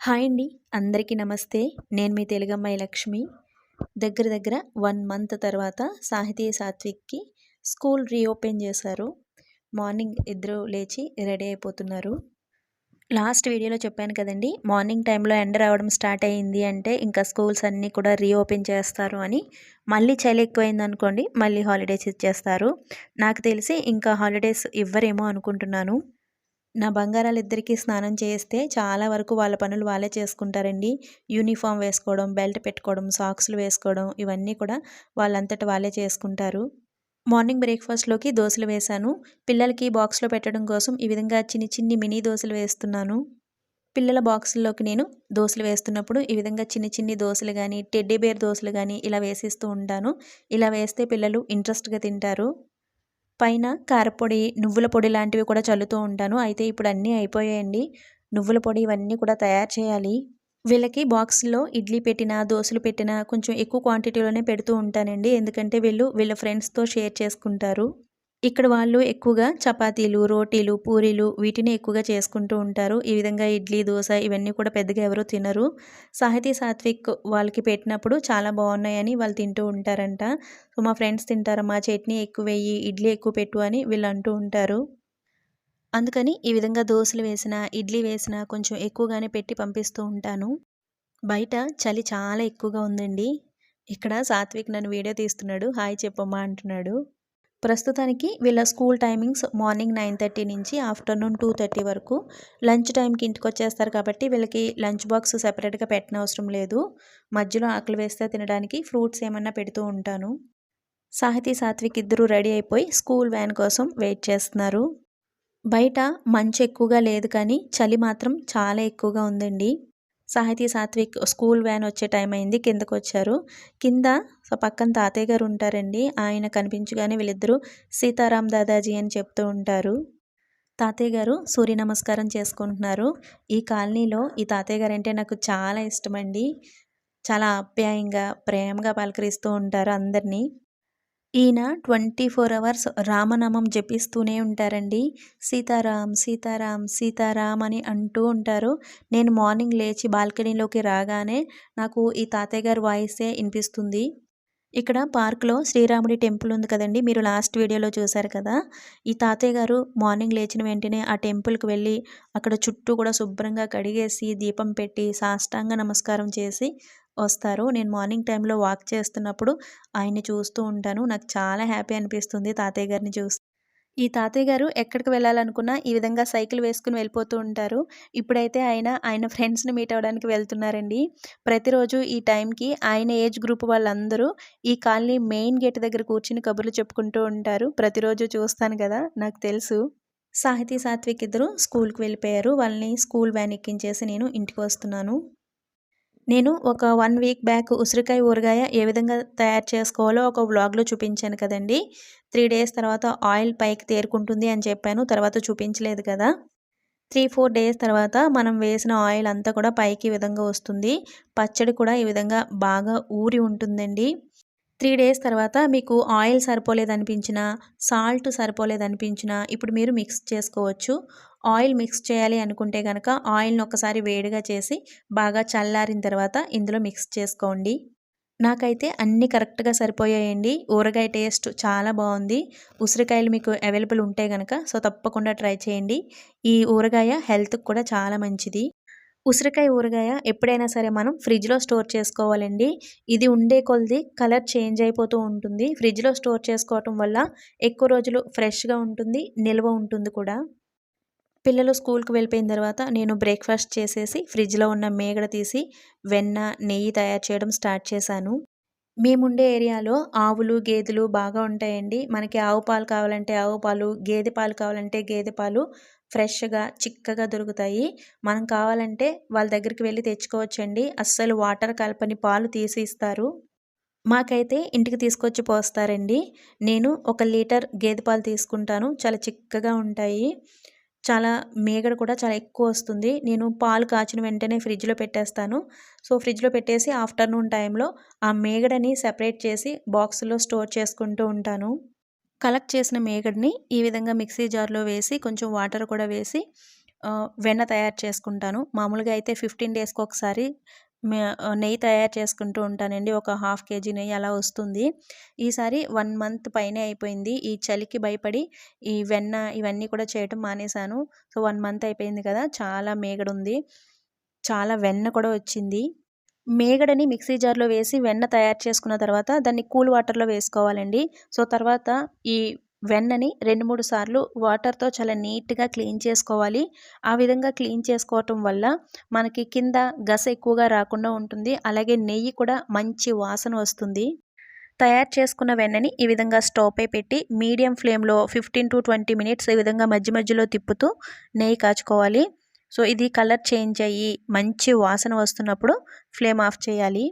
Hi అండి. అందరికీ నమస్తే. నేను మీ తెలుగమ్మాయి లక్ష్మి. దగ్గర దగ్గర వన్ మంత్ తర్వాత సాహితీ సాత్విక్కి స్కూల్ రీఓపెన్ చేశారు. మార్నింగ్ ఇద్దరు లేచి రెడీ అయిపోతున్నారు. లాస్ట్ వీడియోలో చెప్పాను కదండి మార్నింగ్ టైంలో ఎండ రావడం స్టార్ట్ అయ్యింది అంటే ఇంకా స్కూల్స్ అన్నీ కూడా రీఓపెన్ చేస్తారు అని. మళ్ళీ చలి ఎక్కువైంది అనుకోండి మళ్ళీ హాలిడేస్ ఇచ్చేస్తారు. నాకు తెలిసి ఇంకా హాలిడేస్ ఇవ్వరేమో అనుకుంటున్నాను. నా బంగారాలు ఇద్దరికీ స్నానం చేస్తే చాలా వరకు వాళ్ళ పనులు వాళ్ళే చేసుకుంటారండి. యూనిఫామ్ వేసుకోవడం బెల్ట్ పెట్టుకోవడం సాక్స్లు వేసుకోవడం ఇవన్నీ కూడా వాళ్ళంతట వాళ్ళే చేసుకుంటారు. మార్నింగ్ బ్రేక్ఫాస్ట్లోకి దోశలు వేశాను. పిల్లలకి బాక్స్లో పెట్టడం కోసం ఈ విధంగా చిన్ని చిన్ని మినీ దోశలు వేస్తున్నాను. పిల్లల బాక్సుల్లోకి నేను దోశలు వేస్తున్నప్పుడు ఈ విధంగా చిన్ని చిన్ని దోశలు కానీ టెడ్డీ బేర్ దోశలు కానీ ఇలా వేసిస్తూ ఉంటాను. ఇలా వేస్తే పిల్లలు ఇంట్రెస్ట్గా తింటారు. పైన కారపొడి నువ్వుల పొడి లాంటివి కూడా చల్లుతూ ఉంటాను. అయితే ఇప్పుడు అన్నీ అయిపోయాయండి. నువ్వుల పొడి ఇవన్నీ కూడా తయారు చేయాలి. వీళ్ళకి బాక్స్లో ఇడ్లీ పెట్టినా దోశలు పెట్టినా కొంచెం ఎక్కువ క్వాంటిటీలోనే పెడుతూ ఉంటానండి. ఎందుకంటే వీళ్ళు వీళ్ళ ఫ్రెండ్స్తో షేర్ చేసుకుంటారు. ఇక్కడ వాళ్ళు ఎక్కువగా చపాతీలు రోటీలు పూరీలు వీటిని ఎక్కువగా చేసుకుంటూ ఉంటారు. ఈ విధంగా ఇడ్లీ దోశ ఇవన్నీ కూడా పెద్దగా ఎవరూ తినరు. సాహితీ సాత్విక్ వాళ్ళకి పెట్టినప్పుడు చాలా బాగున్నాయని వాళ్ళు తింటూ ఉంటారంట. సో మా ఫ్రెండ్స్ తింటారమ్మా చట్నీ ఎక్కువ వేయి ఇడ్లీ ఎక్కువ పెట్టు అని వీళ్ళు అంటూ ఉంటారు. అందుకని ఈ విధంగా దోశలు వేసిన ఇడ్లీ వేసిన కొంచెం ఎక్కువగానే పెట్టి పంపిస్తూ ఉంటాను. బయట చలి చాలా ఎక్కువగా ఉందండి. ఇక్కడ సాత్విక్ నన్ను వీడియో తీస్తున్నాడు. హాయ్ చెప్పమ్మా అంటున్నాడు. ప్రస్తుతానికి వీళ్ళ school timings morning nine thirty నుంచి ఆఫ్టర్నూన్ టూ థర్టీ వరకు. లంచ్ టైంకి ఇంటికి వచ్చేస్తారు కాబట్టి వీళ్ళకి లంచ్ బాక్స్ సెపరేట్గా పెట్టనవసరం లేదు. మధ్యలో ఆకలి వేస్తే తినడానికి ఫ్రూట్స్ ఏమన్నా పెడుతూ ఉంటాను. సాహితీ సాత్విక్ ఇద్దరు రెడీ అయిపోయి స్కూల్ వ్యాన్ కోసం వెయిట్ చేస్తున్నారు. బయట మంచు ఎక్కువగా లేదు కానీ చలి మాత్రం చాలా ఎక్కువగా ఉందండి. సాహితీ సాత్విక్ స్కూల్ వ్యాన్ వచ్చే టైం అయింది కిందకు వచ్చారు కింద పక్కన తాతయ్య గారు ఉంటారండి. ఆయన కనిపించగానే వీళ్ళిద్దరూ సీతారాం దాదాజీ అని చెప్తూ ఉంటారు. తాతయ్య గారు సూర్య నమస్కారం చేసుకుంటున్నారు. ఈ కాలనీలో ఈ తాతయ్య గారు అంటే నాకు చాలా ఇష్టమండి. చాలా ఆప్యాయంగా ప్రేమగా పలకరిస్తూ ఉంటారు అందరినీ. ఈయన ట్వంటీ ఫోర్ అవర్స్ రామనామం జపిస్తూనే ఉంటారండి. సీతారాం సీతారాం సీతారాం అని అంటూ ఉంటారు. నేను మార్నింగ్ లేచి బాల్కనీలోకి రాగానే నాకు ఈ తాతయ్య గారి వాయిసే వినిపిస్తుంది. ఇక్కడ పార్క్లో శ్రీరాముడి టెంపుల్ ఉంది కదండి. మీరు లాస్ట్ వీడియోలో చూశారు కదా. ఈ తాతయ్య గారు మార్నింగ్ లేచిన వెంటనే ఆ టెంపుల్కి వెళ్ళి అక్కడ చుట్టూ కూడా శుభ్రంగా కడిగేసి దీపం పెట్టి సాష్టాంగ నమస్కారం చేసి వస్తారు. నేను మార్నింగ్ టైంలో వాక్ చేస్తున్నప్పుడు ఆయన్ని చూస్తూ ఉంటాను. నాకు చాలా హ్యాపీ అనిపిస్తుంది తాతయ్య గారిని చూస్తూ ఈ తాతయ్య గారు ఎక్కడికి వెళ్ళాలనుకున్నా ఈ విధంగా సైకిల్ వేసుకుని వెళ్ళిపోతూ ఉంటారు. ఇప్పుడైతే ఆయన ఆయన ఫ్రెండ్స్ని మీట్ అవ్వడానికి వెళ్తున్నారండి. ప్రతిరోజు ఈ టైంకి ఆయన ఏజ్ గ్రూప్ వాళ్ళందరూ ఈ కాలనీ మెయిన్ గేట్ దగ్గర కూర్చుని కబుర్లు చెప్పుకుంటూ ఉంటారు. ప్రతిరోజు చూస్తాను కదా నాకు తెలుసు. సాహితీ సాత్విక్ ఇద్దరు స్కూల్కి వెళ్ళిపోయారు. వాళ్ళని స్కూల్ వ్యాన్ ఎక్కించేసి నేను ఇంటికి వస్తున్నాను. నేను ఒక వన్ వీక్ బ్యాక్ ఉసిరికాయ ఊరగాయ ఏ విధంగా తయారు చేసుకోవాలో ఒక వ్లాగ్లో చూపించాను కదండి. త్రీ డేస్ తర్వాత ఆయిల్ పైకి తేరుకుంటుంది అని చెప్పాను తర్వాత చూపించలేదు కదా. త్రీ ఫోర్ డేస్ తర్వాత మనం వేసిన ఆయిల్ అంతా కూడా పైకి విధంగా వస్తుంది. పచ్చడి కూడా ఈ విధంగా బాగా ఊరి ఉంటుందండి. త్రీ డేస్ తర్వాత మీకు ఆయిల్ సరిపోలేదనిపించినా సాల్ట్ సరిపోలేదనిపించినా ఇప్పుడు మీరు మిక్స్ చేసుకోవచ్చు. ఆయిల్ మిక్స్ చేయాలి అనుకుంటే కనుక ఆయిల్ని ఒకసారి వేడిగా చేసి బాగా చల్లారిన తర్వాత ఇందులో మిక్స్ చేసుకోండి. నాకైతే అన్నీ కరెక్ట్గా సరిపోయాయండి. ఊరగాయ టేస్ట్ చాలా బాగుంది. ఉసిరికాయలు మీకు అవైలబుల్ ఉంటే కనుక సో తప్పకుండా ట్రై చేయండి. ఈ ఊరగాయ హెల్త్కి కూడా చాలా మంచిది. ఉసిరికాయ ఊరగాయ ఎప్పుడైనా సరే మనం ఫ్రిడ్జ్లో స్టోర్ చేసుకోవాలండి. ఇది ఉండే కొలది కలర్ చేంజ్ అయిపోతూ ఉంటుంది. ఫ్రిడ్జ్లో స్టోర్ చేసుకోవటం వల్ల ఎక్కువ రోజులు ఫ్రెష్గా ఉంటుంది నిల్వ ఉంటుంది కూడా. పిల్లలు స్కూల్కి వెళ్ళిపోయిన తర్వాత నేను బ్రేక్ఫాస్ట్ చేసేసి ఫ్రిడ్జ్లో ఉన్న మేగడ తీసి వెన్న నెయ్యి తయారు చేయడం స్టార్ట్ చేశాను. మేముండే ఏరియాలో ఆవులు గేదెలు బాగా ఉంటాయండి. మనకి ఆవు పాలు కావాలంటే ఆవు పాలు గేదె పాలు కావాలంటే గేదె పాలు ఫ్రెష్గా చిక్కగా దొరుకుతాయి. మనం కావాలంటే వాళ్ళ దగ్గరికి వెళ్ళి తెచ్చుకోవచ్చండి. అస్సలు వాటర్ కలపని పాలు తీసి ఇస్తారు. మాకైతే ఇంటికి తీసుకొచ్చి పోస్తారండి. నేను ఒక లీటర్ గేదె పాలు తీసుకుంటాను. చాలా చిక్కగా ఉంటాయి. చాలా మేగడ కూడా చాలా ఎక్కువ వస్తుంది. నేను పాలు కాచిన వెంటనే ఫ్రిడ్జ్లో పెట్టేస్తాను. సో ఫ్రిడ్జ్లో పెట్టేసి ఆఫ్టర్నూన్ టైంలో ఆ మేగడని సెపరేట్ చేసి బాక్స్లో స్టోర్ చేసుకుంటూ ఉంటాను. కలెక్ట్ చేసిన మేగడిని ఈ విధంగా మిక్సీ జార్లో వేసి కొంచెం వాటర్ కూడా వేసి వెన్న తయారు చేసుకుంటాను. మామూలుగా అయితే 15 డేస్‌కి ఒకసారి నెయ్యి తయారు చేసుకుంటూ ఉంటానండి. ఒక హాఫ్ కేజీ నెయ్యి అలా వస్తుంది. ఈసారి వన్ మంత్ పైనే అయిపోయింది. ఈ చలికి భయపడి ఈ వెన్న ఇవన్నీ కూడా చేయటం మానేశాను. సో, వన్ మంత్ అయిపోయింది కదా! చాలా మేగడుంది. చాలా వెన్న కూడా వచ్చింది. మేగడని మిక్సీ జార్‌లో వేసి వెన్న తయారు చేసుకున్న తర్వాత దాన్ని కూల్ వాటర్‌లో వేసుకోవాలండి. సో, తర్వాత ఈ వెన్నని 2, 3 సార్లు వాటర్‌తో చాలా నీట్‌గా క్లీన్ చేసుకోవాలి. ఆ విధంగా క్లీన్ చేసుకోవటం వల్ల మనకి కింద గస ఎక్కువగా రాకుండా ఉంటుంది. అలాగే నెయ్యి కూడా మంచి వాసన వస్తుంది. తయారు చేసుకున్న వెన్నని ఈ విధంగా స్టవ్‌పై పెట్టి మీడియం ఫ్లేమ్‌లో 15-20 మినిట్స్ ఈ విధంగా మధ్య మధ్యలో తిప్పుతూ నెయ్యి కాచుకోవాలి. సో, ఇది కలర్ చేంజ్ అయ్యి మంచి వాసన వస్తున్నప్పుడు ఫ్లేమ్ ఆఫ్ చేయాలి.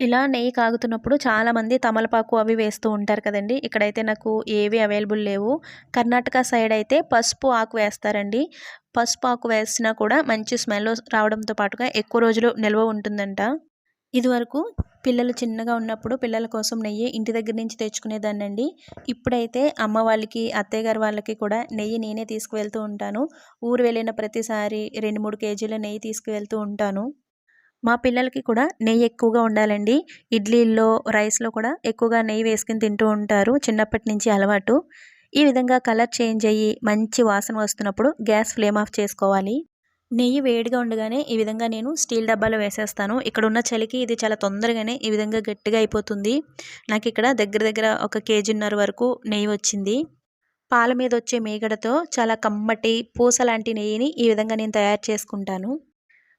ఇలా నెయ్యి కాగుతున్నప్పుడు చాలామంది తమలపాకు అవి వేస్తూ ఉంటారు కదండి ఇక్కడైతే నాకు ఏవి అవైలబుల్ లేవు. కర్ణాటక సైడ్ అయితే పసుపు ఆకు వేస్తారండి. పసుపు ఆకు వేసినా కూడా మంచి స్మెల్ రావడంతో పాటుగా ఎక్కువ రోజులు నిల్వ ఉంటుందంట. ఇదివరకు పిల్లలు చిన్నగా ఉన్నప్పుడు పిల్లల కోసం నెయ్యి ఇంటి దగ్గర నుంచి తెచ్చుకునేదాన్నండి. ఇప్పుడైతే అమ్మ వాళ్ళకి, అత్తయ్య గారి వాళ్ళకి కూడా నెయ్యి నేనే తీసుకువెళ్తూ ఉంటాను. ఊరు వెళ్ళిన ప్రతిసారి 2, 3 కేజీల నెయ్యి తీసుకువెళ్తూ ఉంటాను. మా పిల్లలకి కూడా నెయ్యి ఎక్కువగా ఉండాలండి. ఇడ్లీల్లో, రైస్‌లో కూడా ఎక్కువగా నెయ్యి వేసుకుని తింటూ ఉంటారు. చిన్నప్పటి నుంచి అలవాటు. ఈ విధంగా కలర్ చేంజ్ అయ్యి మంచి వాసన వస్తున్నప్పుడు గ్యాస్ ఫ్లేమ్ ఆఫ్ చేసుకోవాలి. నెయ్యి వేడిగా ఉండగానే ఈ విధంగా నేను స్టీల్ డబ్బాలో వేసేస్తాను. ఇక్కడ ఉన్న చలికి ఇది చాలా తొందరగానే ఈ విధంగా గట్టిగా అయిపోతుంది. నాకు ఇక్కడ దగ్గర దగ్గర ఒక కేజీన్నర వరకు నెయ్యి వచ్చింది. పాల మీద వచ్చే మేగడతో చాలా కమ్మటి పూస లాంటి నెయ్యిని ఈ విధంగా నేను తయారు చేసుకుంటాను.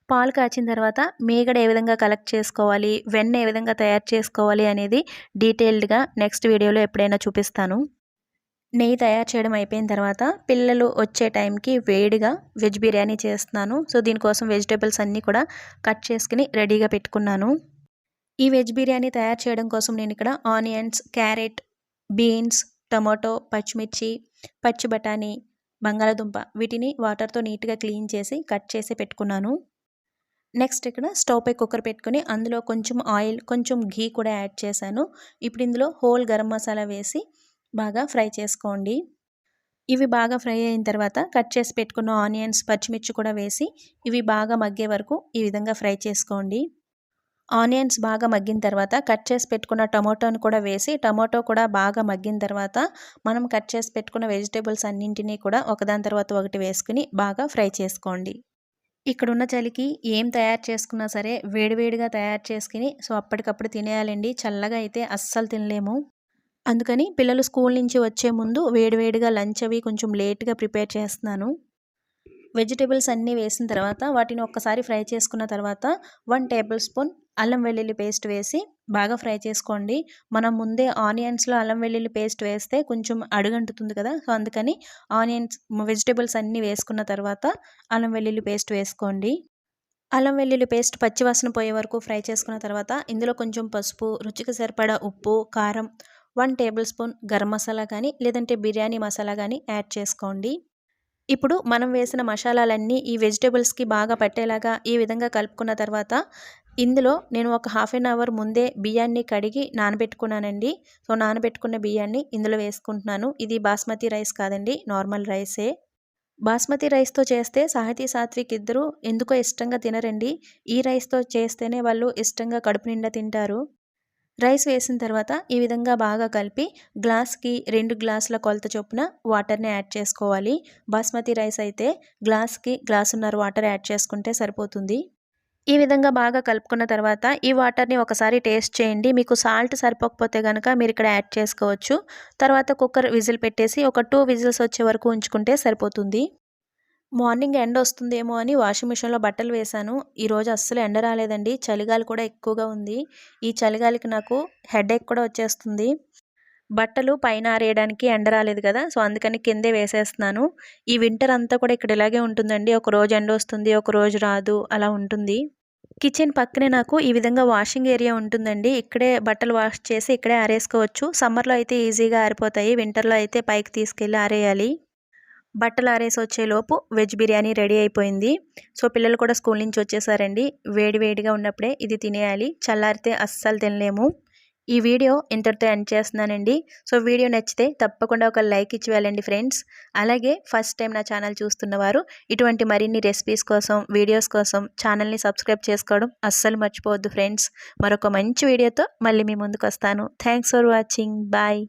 పాలు కాచిన తర్వాత మీగడ ఏ విధంగా కలెక్ట్ చేసుకోవాలి, వెన్న ఏ విధంగా తయారు చేసుకోవాలి అనేది డీటెయిల్డ్‌గా నెక్స్ట్ వీడియోలో ఎప్పుడైనా చూపిస్తాను. నెయ్యి తయారు చేయడం అయిపోయిన తర్వాత పిల్లలు వచ్చే టైంకి వేడిగా వెజ్ బిర్యానీ చేస్తున్నాను. సో, దీనికోసం వెజిటేబుల్స్ అన్నీ కూడా కట్ చేసుకుని రెడీగా పెట్టుకున్నాను. ఈ వెజ్ బిర్యానీ తయారు చేయడం కోసం నేను ఇక్కడ ఆనియన్స్, క్యారెట్, బీన్స్, టమాటో, పచ్చిమిర్చి, పచ్చి బఠానీ, బంగాళాదుంప వీటిని వాటర్‌తో నీట్‌గా క్లీన్ చేసి కట్ చేసి పెట్టుకున్నాను. నెక్స్ట్ ఇక్కడ స్టవ్ పై కుక్కర్ పెట్టుకొని అందులో కొంచెం ఆయిల్, కొంచెం ఘీ కూడా యాడ్ చేశాను. ఇప్పుడు ఇందులో హోల్ గరం మసాలా వేసి బాగా ఫ్రై చేసుకోండి. ఇవి బాగా ఫ్రై అయిన తర్వాత కట్ చేసి పెట్టుకున్న ఆనియన్స్, పచ్చిమిర్చి కూడా వేసి ఇవి బాగా మగ్గే వరకు ఈ విధంగా ఫ్రై చేసుకోండి. ఆనియన్స్ బాగా మగ్గిన తర్వాత కట్ చేసి పెట్టుకున్న టమాటోని కూడా వేసి టమాటో కూడా బాగా మగ్గిన తర్వాత మనం కట్ చేసి పెట్టుకున్న వెజిటేబుల్స్ అన్నింటినీ కూడా ఒకదాని తర్వాత ఒకటి వేసుకుని బాగా ఫ్రై చేసుకోండి. ఇక్కడున్న చలికి ఏం తయారు చేసుకున్నా సరే వేడివేడిగా తయారు చేసుకుని సో, అప్పటికప్పుడు తినేయాలండి. చల్లగా అయితే అస్సలు తినలేము. అందుకని పిల్లలు స్కూల్ నుంచి వచ్చే ముందు వేడివేడిగా లంచ్ అవి కొంచెం లేట్‌గా ప్రిపేర్ చేస్తున్నాను. వెజిటేబుల్స్ అన్నీ వేసిన తర్వాత వాటిని ఒక్కసారి ఫ్రై చేసుకున్న తర్వాత వన్ టేబుల్ స్పూన్ అల్లం వెల్లుల్లి పేస్ట్ వేసి బాగా ఫ్రై చేసుకోండి. మనం ముందే ఆనియన్స్‌లో అల్లం వెల్లుల్లి పేస్ట్ వేస్తే కొంచెం అడుగంటుతుంది కదా! సో, అందుకని ఆనియన్స్ వెజిటేబుల్స్ అన్నీ వేసుకున్న తర్వాత అల్లం వెల్లుల్లి పేస్ట్ వేసుకోండి. అల్లం వెల్లుల్లి పేస్ట్ పచ్చివాసన పోయే వరకు ఫ్రై చేసుకున్న తర్వాత ఇందులో కొంచెం పసుపు, రుచికి సరిపడా ఉప్పు, కారం, one table spoon garam masala కానీ లేదంటే బిర్యానీ మసాలా కానీ యాడ్ చేసుకోండి. ఇప్పుడు మనం వేసిన మసాలాలన్నీ ఈ వెజిటేబుల్స్కి బాగా పట్టేలాగా ఈ విధంగా కలుపుకున్న తర్వాత ఇందులో నేను ఒక హాఫ్ ఎన్ అవర్ ముందే బియ్యాన్ని కడిగి నానబెట్టుకున్నానండి. సో, నానబెట్టుకున్న బియ్యాన్ని ఇందులో వేసుకుంటున్నాను. ఇది బాస్మతి రైస్ కాదండి నార్మల్ రైసే. బాస్మతి రైస్‌తో చేస్తే సాహితీ, సాత్విక్ ఇద్దరూ ఎందుకో ఇష్టంగా తినరండి. ఈ రైస్‌తో చేస్తేనే వాళ్ళు ఇష్టంగా కడుపు నిండా తింటారు. రైస్ వేసిన తర్వాత ఈ విధంగా బాగా కలిపి గ్లాస్‌కి రెండు గ్లాసుల కొలత చొప్పున వాటర్‌ని యాడ్ చేసుకోవాలి. బాస్మతి రైస్ అయితే గ్లాస్‌కి గ్లాసున్నర వాటర్ యాడ్ చేసుకుంటే సరిపోతుంది. ఈ విధంగా బాగా కలుపుకున్న తర్వాత ఈ వాటర్‌ని ఒకసారి టేస్ట్ చేయండి. మీకు సాల్ట్ సరిపోకపోతే కనుక మీరు ఇక్కడ యాడ్ చేసుకోవచ్చు. తర్వాత కుక్కర్ విజిల్ పెట్టేసి ఒక టూ విజిల్స్ వచ్చే వరకు ఉంచుకుంటే సరిపోతుంది. మార్నింగ్ ఎండ వస్తుందేమో అని వాషింగ్ మిషన్‌లో బట్టలు వేశాను. ఈరోజు అస్సలు ఎండ రాలేదండి. చలిగాలి కూడా ఎక్కువగా ఉంది. ఈ చలిగాలికి నాకు హెడేక్ కూడా వచ్చేస్తుంది. బట్టలు పైన ఆరేయడానికి ఎండ రాలేదు కదా! సో, అందుకని కిందే వేసేస్తున్నాను. ఈ వింటర్ అంతా కూడా ఇక్కడ ఇలాగే ఉంటుందండి. ఒకరోజు ఒక ఒకరోజు రాదు అలా ఉంటుంది. కిచెన్ పక్కనే నాకు ఈ విధంగా వాషింగ్ ఏరియా ఉంటుందండి. ఇక్కడే బట్టలు వాష్ చేసి ఇక్కడే ఆరేసుకోవచ్చు. సమ్మర్‌లో అయితే ఈజీగా ఆరిపోతాయి. వింటర్‌లో అయితే పైకి తీసుకెళ్ళి ఆరేయాలి. బట్టలు ఆరేసి వచ్చేలోపు వెజ్ బిర్యానీ రెడీ అయిపోయింది. సో, పిల్లలు కూడా స్కూల్ నుంచి వచ్చేసారండి. వేడి వేడిగా ఉన్నప్పుడే ఇది తినేయాలి. చల్లారితే అస్సలు తినలేము. ఈ వీడియో ఇంతటితో ఎండ్ చేస్తున్నానండి సో వీడియో నచ్చితే తప్పకుండా ఒక లైక్ ఇచ్చి వెళ్ళండి ఫ్రెండ్స్ అలాగే ఫస్ట్ టైం నా ఛానల్ చూస్తున్నవారు ఇటువంటి మరిన్ని రెసిపీస్ కోసం వీడియోస్ కోసం ఛానల్ని సబ్స్క్రైబ్ చేసుకోవడం అస్సలు మర్చిపోవద్దు ఫ్రెండ్స్ మరొక మంచి వీడియోతో మళ్ళీ మీ ముందుకు వస్తాను థ్యాంక్స్ ఫర్ వాచింగ్ బాయ్